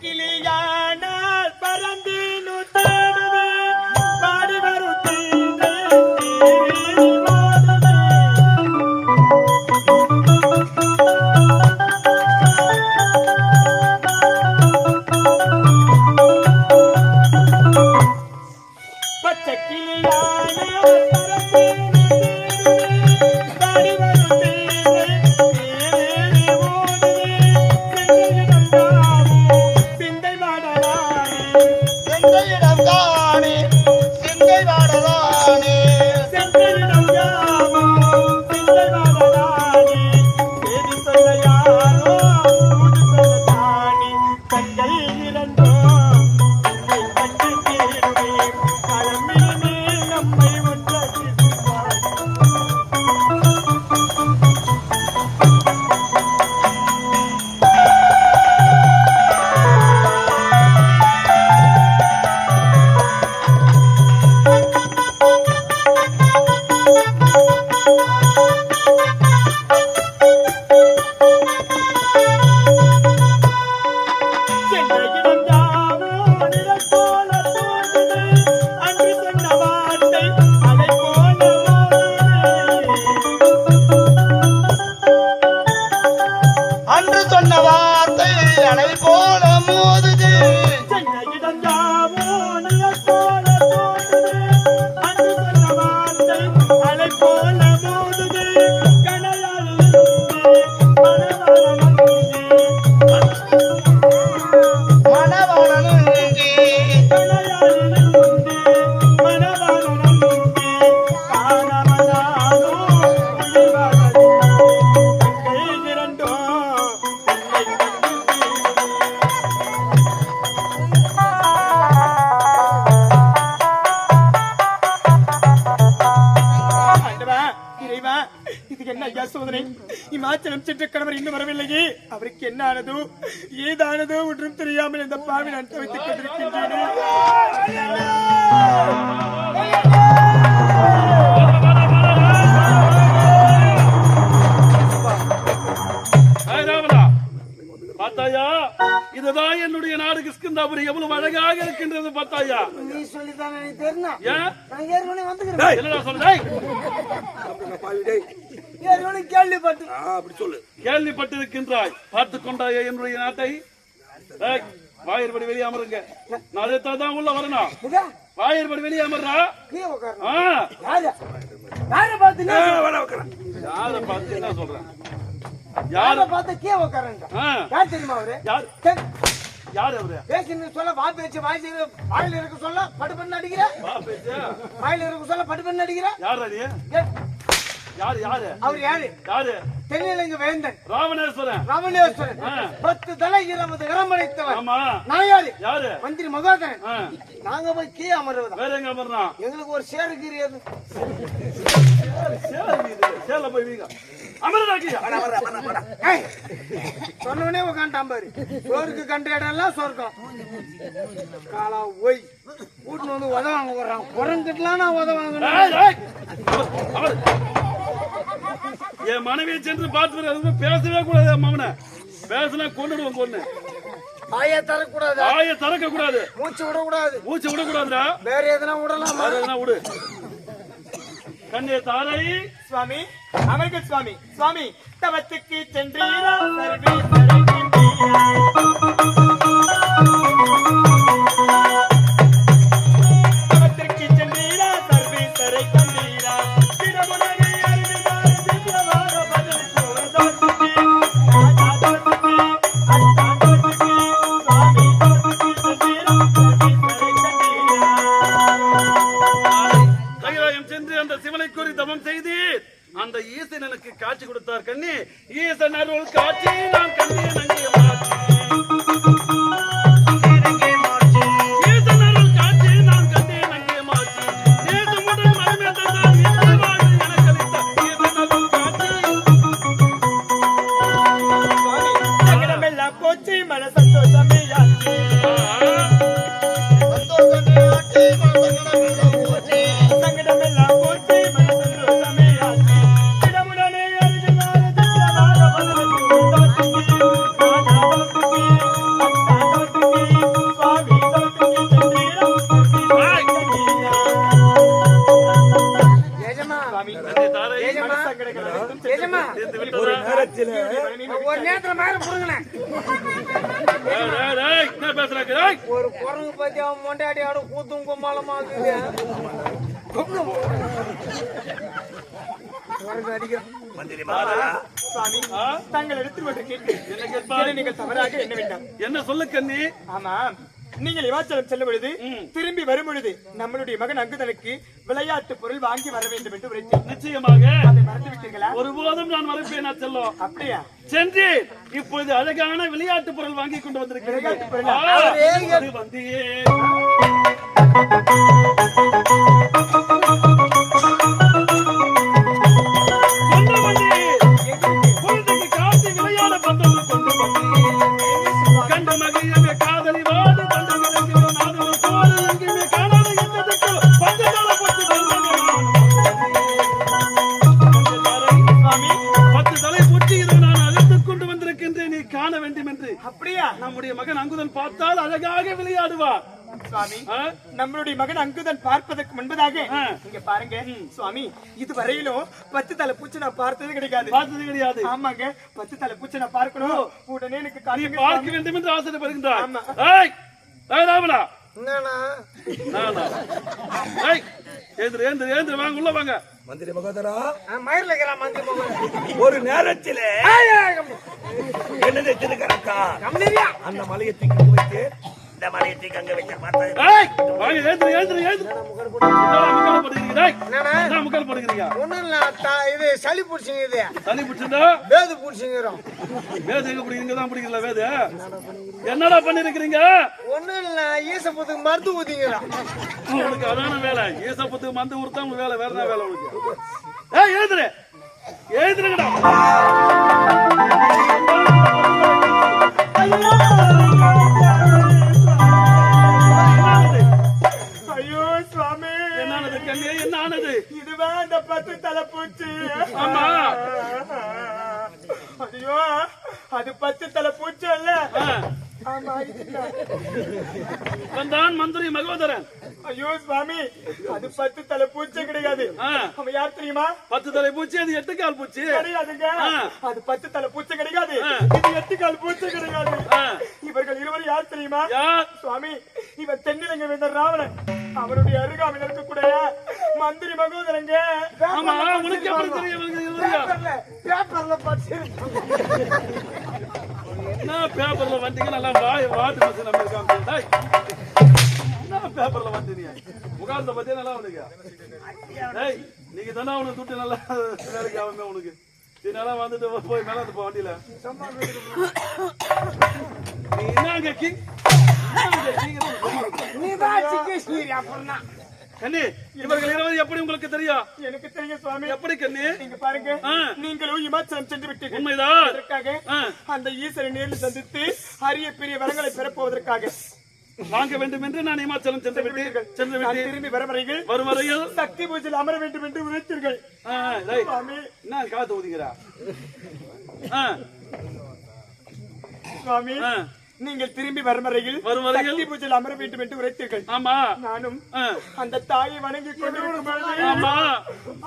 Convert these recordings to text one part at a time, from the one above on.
கிளியானால் செந்தையிடம் காணி சிந்தை வாடலானே இமாச்சலம் சென்ற கணவர் இன்னும் வரவில்லையே. அவருக்கு என்ன ஆனதோ? ஏதானதோ ஒன்றும் தெரியாமல் இந்த பாவி நான் தவித்துக் கொண்டிருக்கின்றேன். பார்த்தாயா இதுதான் என்னுடைய நாடு கிஷ்கிந்தாபுரி எவ்வளவு அழகாக இருக்கின்றது பார்த்தாயா நீ சொல்லித்தானே எனக்கு தெரியும். ஏன்? நான் ஏற்கனவே வந்துக்கிறேன். என்னடா சொல்ற ஏற்கனவே கேள்விப்பட்டு கேள்விப்பட்டிருக்கின்றாய். பார்த்து கொண்டாயா என்னுடைய நாட்டை. வாயிற்படி வெளியே அமருங்க. நான் அதைத்தான் தான் உள்ள வரணும். வாயிற்படி வெளியே அமர்றா. யாரு? யாரை பார்த்து என்ன யாரை பார்த்து என்ன சொல்றேன் யாரை பார்த்து கீழே உட்காரன்டா ஆ, யார் தெரியுமா அவரு? யார்? யார் அவரு? பேசின்னு சொல்ல வா பேச்சு வாய் செய்து வாயில இருக்க சொல்ல படு பண்ண அடிக்கிற வாயில இருக்க சொல்ல படு பண்ண அடிக்கிற? யார் அது? யார் யாரு? அவர் யாரு? யாரு? தென்னிலங்க வேந்தன். ராமணேஸ்வரன் ஆ. பத்து தலை இருபது கரமடைத்தவர். ஆமா. நான் யாரு? யாரு மந்திரி மகாதரன் நாங்க போய் கீழே அமர்வதா வேற எங்க எங்களுக்கு ஒரு சேரு கீரியது சேல போய் வீங்க. சொன்னவனே உட்காந்துட்டான் பாரு. சோறுக்கு கண்ட இடம் எல்லாம் சொர்க்கம். காலா ஒய் கூட்டின்னு வந்து உத வாங்க குரங்கிட்டலாம் நான் உத வாங்கணும் ஏய், ஏய், அமர், அமர். என் மனைவியை சென்று பார்த்து பேசவே கூடாது மகனை. பேசினா கொண்டுடுவோம் கொண்டு ஆயா தரக்கூடாது ஆய திறக்க கூடாது மூச்சு விடக்கூடாது. மூச்சு விடக்கூடாதுடா. வேற எதுனா விடலாம்? வேற எதுனா விடு. கண்ணே தாரை. சுவாமி அமர்க சுவாமி. சுவாமி தவத்துக்கு சென்றீரா? சர்வே போச்சு மன டேய்? ஒரு குரங்கு பத்தி அவன் மொண்டாட்டியோட கூத்தும் கும்மாளமா இருக்குது குரங்கு அடிக்கிறான்? தாங்கள் எடுத்து வந்து கேட்டு என்ன கேட்பாய்? நீங்கள் தவறாக என்ன வேண்டாம். என்ன சொல்லு கண்ணி? ஆமா நீங்கள் இமாச்சலம் செல்லும் பொழுது. திரும்பி வரும் பொழுது நம்மளுடைய மகன் அங்குதனுக்கு விளையாட்டு பொருள் வாங்கி வர வேண்டும் என்று உரைத்தேன். நிச்சயமாக. அதை மறந்து விட்டீங்களா ஒருபோதும் நான் மறுப்பேன் செல்லும் அப்படியா? சென்று இப்பொழுது அழகான விளையாட்டு பொருள் வாங்கி கொண்டு வந்திருக்கிறேன். விளையாட்டு பொருளா? வந்து பார்த்தால் அழகாக விளையாடுவார் சுவாமி? நம்மளுடைய மகன் அங்குதன் பார்ப்பதற்கு முன்பதாக. இங்க பாருங்க சுவாமி இது வரையிலும் பத்து தலை பூச்சி நான் பார்த்தது கிடைக்காது பார்த்தது கிடையாது ஆமாங்க பத்து தலை பூச்சி நான் பார்க்கணும் உடனே எனக்கு பார்க்க. வேண்டும் என்று ஆசைப்படுகின்றாய் ஆமா. ஏய் என்னண்ணா நானா? ஏய் ஏந்திரு ஏந்திரு ஏந்திரு வாங்க உள்ள வாங்க. மந்திரி மகோதரா மயிரில் இருக்கிறான் மந்திரி ஒரு நேரத்திலே என்ன நினைச்சிருக்கிறக்கா கம்மியா அந்த மலையை தூக்கி வைத்து இந்த மலையை தூக்கி அங்க தா- இது சளி பிடிச்சிங்க இது தண்ணி பிடிச்சிருந்தா? வேது பிடிச்சிங்கிறோம். வேது எங்க பிடிக்கிறீங்க? தான் பிடிக்கல வேது என்னடா பண்ணிருக்கிறீங்க? ஒண்ணும் இல்ல ஈசப்பத்துக்கு மருந்து ஊத்திங்கிறோம் உனக்கு அதான வேலை. ஈசப்பத்துக்கு மந்து கொடுத்தா உங்க வேலை வேற வேலை உனக்கு? ஏய் எழுதுரு எழுதுருங்கடா ஐயோ சுவாமி. என்னானது கண்ணியே என்னானது? இதுவா அந்த பத்து தலை பூச்சி ஆமா. ஐயோ அது பத்து தலை பூச்சி இதுதான். வந்தான் மந்திரி மகோதரன். ஐயோ சுவாமி அது பத்து தலை பூச்சி கிடையாது. அவன் யார் தெரியுமா? பத்து தலை பூச்சி அது எட்டு கால் பூச்சி. கிடையாதுங்க. அது பத்து தலை பூச்சி கிடையாது. இது எட்டு கால் பூச்சி கிடையாது. இவர்கள் இருவரும் யார் தெரியுமா? சுவாமி இவன் தென்னிலங்கை வேந்தர் ராவணன். அவருடைய அருகாமையில் இருக்கக்கூடிய மந்திரி மகோதரங்க? பேப்பர்ல பேப்பர்ல படிச்சு என்ன பேப்பர்ல வந்தீங்க நல்லா வாய் வாட்டு மசி நம்ம இருக்காங்க. என்ன பேப்பர்ல வந்தீங்க? முகாந்த பத்தியா நல்லா உனக்கு? டேய் நீங்க தானே அவனுக்கு துட்டு நல்லா வேலைக்கு ஆகுமே உனக்கு. இதனால வந்துட்டு போய் மேல போ வண்டியில. நீ என்ன அங்க கிங் நீதான் சிக்கேஸ்வரி அப்படின்னா கண்ணி இவர்கள் இருவர் எப்படி உங்களுக்கு தெரியும் எனக்கு தெரியும் சுவாமி. எப்படி கண்ணி? நீங்க பாருங்க. நீங்களும் இமாச்சலம் சென்று விட்டீர்கள் உண்மைதான் அதற்காக. அந்த ஈஸ்வரை நேரில் சந்தித்து அரிய பெரிய வரங்களை பெறப்போவதற்காக. வாங்க வேண்டும் என்று நான் இமாச்சலம் சென்று விட்டு சென்று விட்டு திரும்பி வர வரையில் வரும் வரையில். சக்தி பூஜையில் அமர வேண்டும் என்று சுவாமி. என்ன காத்து ஊதிக்கிறா ஆ, சுவாமி. நீங்கள் திரும்பி வரும் வரையில் வரும் வரையில் சக்தி பூஜையில் அமர வேண்டும் என்று உரைத்தீர்கள் ஆமா நானும் அந்த தாயை வணங்கி கொண்டிருக்கும் பொழுது ஆமா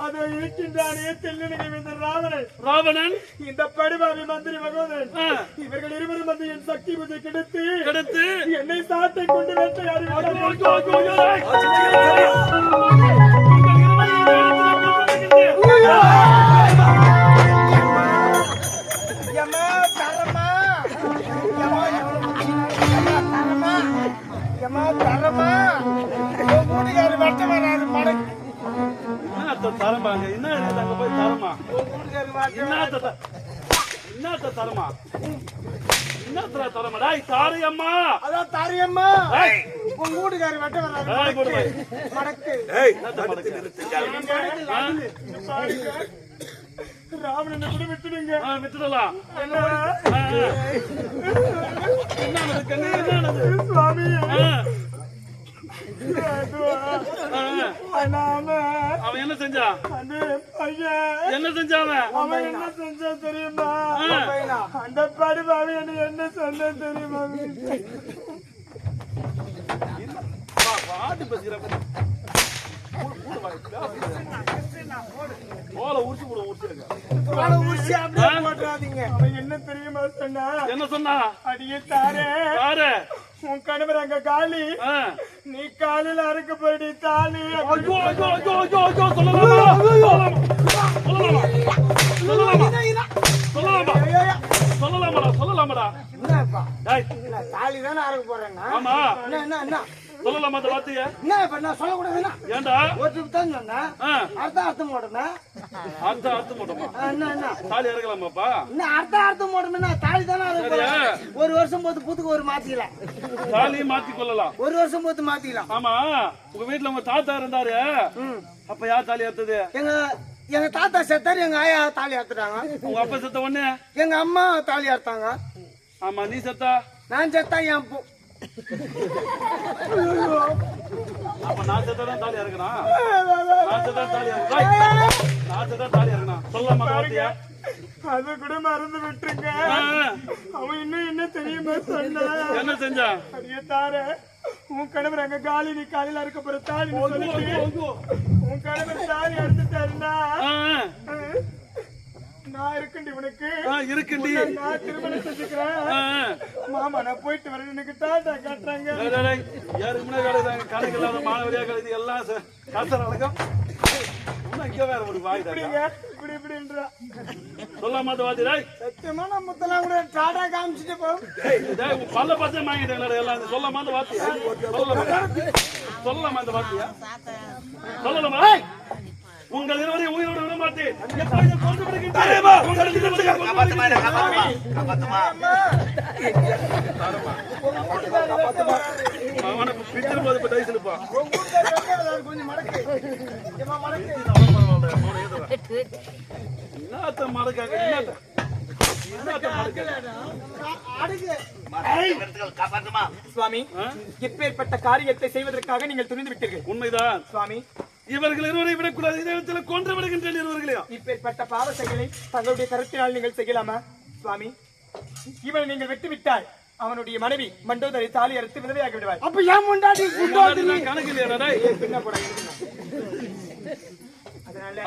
அதோ இருக்கின்றானே தென்னிலங்கை வேந்தர் ராவணன் ராவணன் இந்த படுபாவி மந்திரி மகோதரன் இவர்கள் இருவரும் வந்து என் சக்தி பூஜை கெடுத்து எடுத்து என்னை சாட்டை கொண்டு வேட்டையாடி ஐயோ, தரமா? உன் வீட்டுக்காரர் வெட்ட வராரு, மடக்கு. என்னத்த தரமாங்க என்ன அங்க போய் தரமா? என்னத்த தரமா? என்னத்த தரமா? டேய் தாரி அம்மா! அதான் தாரியம்மா உன் வீட்டுக்காரர் வெட்ட போய். மடக்கு. மடக்கு? பாருங்க. ராவணனை கூட விட்டுடுங்க விட்டுடலாம். என்னது கண்ணு என்னது சுவாமி. அவன் என்ன செஞ்சான் என்ன செஞ்சான் அவன்? என்ன செஞ்சான் தெரியுமா. அந்த படுபாவி என்ன என்ன சொன்ன தெரியுமா? பாட்டு பேசுகிற ஓலை உரிச்சு போடு, உரிச்சிடுங்க. தோலை உரிச்சு அப்படியே போட்டுறாதீங்க. அவன் என்ன தெரியுமா சொன்னா? என்ன சொன்னா? அடியே தாரே. யாரு? உன் கணவர் அங்க காலி. ஆ. நீ காலையில அறுக்க போடி தாலி. ஐயோ ஐயோ ஐயோ ஐயோ ஐயோ சொல்லலாமா? சொல்லலாமா? சொல்லலாமா? சொல்லலாமா? சொல்லலாமாடா சொல்லலாமாடா. என்னப்பா? தாலி தானே அறுக்க போறேன்னா? ஆமா. என்ன என்ன என்ன? சொல்லலாமா அந்த வார்த்தைய? என்ன இப்ப நான் சொல்லக்கூடாதுன்னா? ஏன்டா ஒரு ட்ரிப் தான் சொன்னேன் அர்த்தம் அர்த்தம் போடுமே அர்த்த அர்த்தம் போட்டோமா என்ன என்ன? தாலி இறக்கலாமாப்பா என்ன அர்த்தம் அர்த்தம் போடுமே தாலி தானே? ஒரு வருஷம் போது புதுக்கு ஒரு மாத்திக்கலாம். தாலியை மாத்தி கொள்ளலாம். ஒரு வருஷம் போது மாத்திக்கலாம். ஆமா உங்க வீட்டுல உங்க தாத்தா இருந்தாரு. அப்ப யார் தாலி எடுத்தது எங்க எங்க தாத்தா செத்தாரு எங்க ஆயா தாலி அறுத்துட்டாங்க. உங்க அப்பா செத்த உடனே? எங்க அம்மா தாலி அறுத்தாங்க. ஆமா நீ செத்தா? நான் செத்தா என் அப்ப நான் தாலி நான் தாலி நான் தாலி வார்த்தைய அது கூட மறந்து விட்டுருங்க. அவன் இன்னும் என்ன தெரியுமா சொன்னா? என்ன செஞ்சா? அடியே தாரே உன் கணவர் அங்க காலி நீ காலையில அறுக்க போற தாலி. உன் கணவர் தாலி அறுத்துட்டாருன்னா? ஆ, நான் இருக்கண்டி உனக்கு. இருக்குண்டி. நான் திருமணம் செஞ்சுக்கிறேன். மாமா நான் போயிட்டு வரேன். எனக்கு டாட்டா காட்டுறாங்க. யாருக்கு முன்னாடி கணக்கு இல்லாத மாணவரியா கழுது எல்லாம் ச- கசர அழகம் இன்னும் இங்க வேற ஒரு வாய் தாக்கா. இப்படிங்க இப்படி இப்படின்றா. சொல்லாம அந்த வார்த்தை டேய். சத்தியமா நான் முத்தெல்லாம் கூட டாடா காமிச்சிட்டு போ. டேய், உன் பல்ல பார்த்தே வாங்கிட்டேன் எல்லாம் அந்த வார்த்தையா சொல்லலாமா சொல்லலாமா அந்த வார்த்தையா சொல்லலாமா! உங்கள் இருவரையும் உயிரோடு விட மாட்டேன். எப்பொழுதும் கொன்று விடுகின்றேன். சுவாமி? இப்பேற்பட்ட காரியத்தை செய்வதற்காக நீங்கள் துணிந்து விட்டீர்கள். உண்மைதான். சுவாமி இவர்கள் இருவரை விடக்கூடாது. இதயத்தில் கொன்று விடுகின்றேன் இருவர்களையும் இப்பேற்பட்ட பாவ செயலை தங்களுடைய கருத்தினால் நீங்கள் செய்யலாமா? சுவாமி இவனை நீங்கள் விட்டு விட்டால் அவனுடைய மனைவி மண்டோதரை தாலி அறுத்து விதவையாகி விடுவார் அப்ப ஏன் முண்டாடி கணக்கு இல்லையா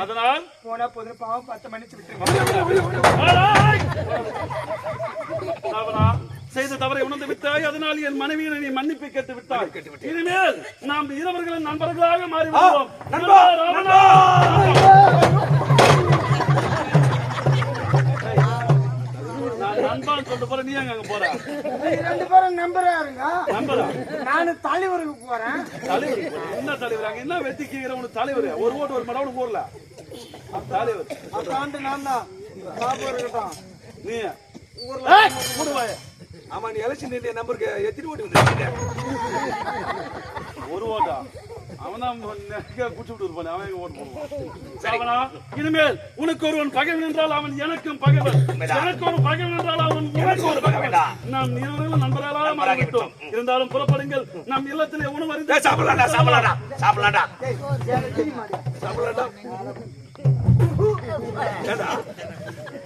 அதனால போனா போதும். பாவம் பார்த்து மன்னிச்சு! ராவணா, செய்த தவறை உணர்ந்து விட்டாய். அதனால் என் மனைவியை நீ மன்னிப்பு கேட்டு விட்டாய். இனிமேல் நாம் இருவர்களும் நண்பர்களாக மாறி விடுவோம் சொல்லிட்டு போறேன் நீ எங்க அங்க போற? ரெண்டு பேரும் நம்பரா இருங்க. நம்பரா? நானு தலைவருக்கு போறேன். என்ன தலைவர்? அங்க என்ன வெட்டி கீக்கிற உனக்கு தலைவர்? ஒரு ஓட்டு ஒரு மடம் ஊர்ல தலைவர். அதாண்டு நான் தான். இருக்கட்டும். நீ. ஊர்ல மூடுவாய ஆமா நீ எலெக்ஷன் நம்பருக்கு எத்தனை ஓட்டு ஒரு ஓட்டா? அவன் தான் குச்சி விட்டு இருப்பானே அவன் ஓட்டு போடுவான். இனிமேல் உனக்கு ஒருவன் பகைவன் என்றால் அவன் எனக்கும் பகைவன். எனக்கு ஒரு பகைவன் என்றால் அவன் உனக்கு ஒரு பகைவன் நாம் இருவர்களும் நண்பர்களாக மாறிவிட்டோம். இருந்தாலும் புறப்படுங்கள். நம் இல்லத்திலே உணவு அறிந்து சாப்பிடலாம்டா சாப்பிடலாம்டா சாப்பிடலாம்டா.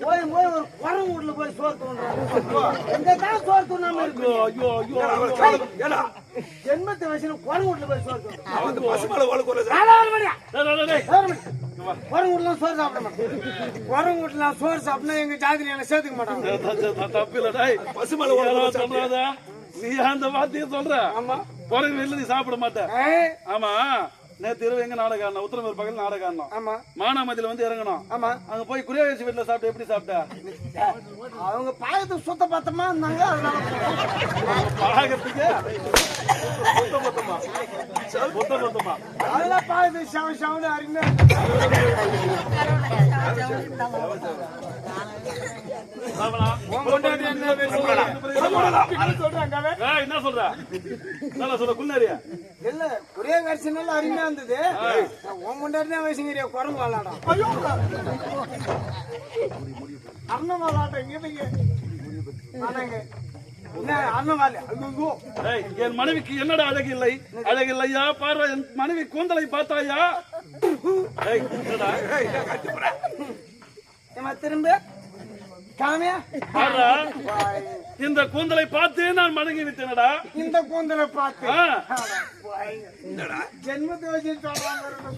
போய் போய் ஒரு குரம் வீட்டுல போய் சோறு தோன்றாங்க எங்க தான் சோறு தூண்டாம இருக்கு? ஐயோ ஐயோ. ஐயோ ஏடா ஜென்மத்தை வயசுல வீட்டுல போய் சோறு தூண்டும் அவன் வந்து பசுமால ஓல டேய். குரம் வீட்டுல சோறு சாப்பிட குரம் வீட்டுல சோறு சாப்பிட்டா எங்க ஜாதியில என்ன சேர்த்துக்க மாட்டாங்க தப்பு இல்ல, டேய். பசுமால ஓல சொல்றாத நீ அந்த வார்த்தையை சொல்ற. ஆமா. பிறகு வெளில நீ சாப்பிட மாட்ட. ஏய், ஆமா. நேத்து இரவு எங்க நாடகம் ஆடணும் உத்தரமேர் பகல் நாடகம் ஆடணும் ஆமா. மானாமதியில வந்து இறங்கணும் ஆமா. அங்க போய் குரியாசி வீட்டுல சாப்பிட்டு எப்படி சாப்பிட்ட? அவங்க பாயத்து சுத்த பத்தமா இருந்தாங்க அதனால பாகத்துக்கு மொத்தமா அதெல்லாம் பாயத்து சவ சவனு என்ன சொல்ற சொல்ற குன்னறியா இல்ல ஒரே கரிசி நல்லா அருமையா இருந்தது உன் முன்னாடி வயசுங்கிறிய குரங்கு வாழாடா அண்ணன் வாழாட்டம் இங்க என் மனைவிக்கு என்னடா அழகு இல்லை அழகு இல்லையா பாரு என் மனைவி கூந்தலை பார்த்தாயா திரும்ப காமியா பாருடா, இந்த கூந்தலை பார்த்து நான் மடங்கி விட்டேனடா. இந்த கூந்தலை பார்த்து.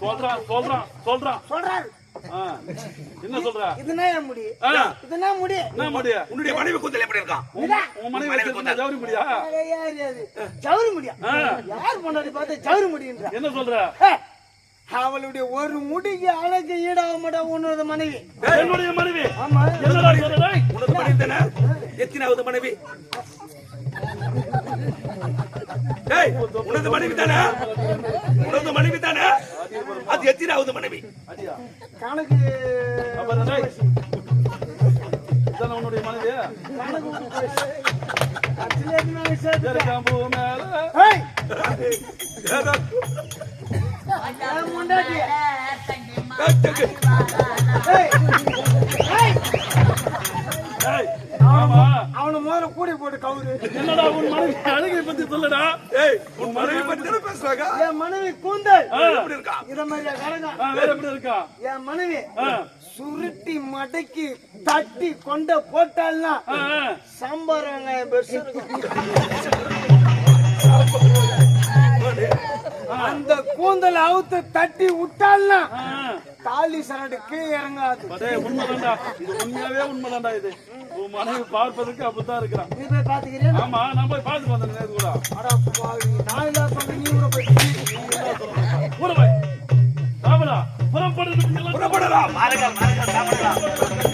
சொல்றாங்க சொல்றான் சொல்றான் சொல்றான் சொல்றாரு. ஆ. என்ன சொல்ற? இதுனா என் முடி. இதுனா முடி? என்ன முடியா உன்னுடைய மனைவி கூந்தல் எப்படி இருக்கான் உன் மனைவி வச்சிருந்த ஜவுரி முடியா? யாரு, யாரு, யாரு? சவுரி முடியா. யார் பொண்டாடி பார்த்தா சவுரி முடின்றா என்ன சொல்ற? அவளுடைய ஒரு முடிக்கு அழகு ஈடாக மாட்டா உன்னோட மனைவி என்னுடைய மனைவி ஆமா? உனது மனைவி தானே எத்தனாவது மனைவி டேய் உனது மனைவி தானே உனது மனைவி தானே அது எத்தனாவது மனைவி கணக்கு உன்னுடைய மனைவி கணக்கு மேல அவனை முதல்ல கூடை போட்டு கவுரு என்னடா உன் மனைவி அழகை பத்தி சொல்லுடா ஏய் உன் மனைவி பத்தி பேசுறாங்க என் மனைவி கூந்தல் எப்படி இருக்கா இத மாதிரியா வேற எப்படி இருக்கா என் மனைவி சுருட்டி மடக்கி தட்டி கொண்ட போட்டால்னா சாம்பார் வெங்காயம் பெருசு இருக்கும் அந்த கூந்தல் அவுத்து தட்டி விட்டால்னா. தாலி சரடு கீழே இறங்காது. உண்மைதான்டா. இது உண்மையாவே உண்மைதான்டா இது. உன் மனைவி பார்ப்பதற்கு அப்படித்தான் இருக்கிறான். நீ போய் பாத்துக்கிறேன் ஆமா நான் போய் பார்த்து வந்தேன் நேத்து கூட. அடா பாவி, நான் இல்ல சொன்ன நீ கூட போய் கூட போய். சாப்பிடா புறப்படுறது புறப்படலாம். மாறுகள் மாறுகள்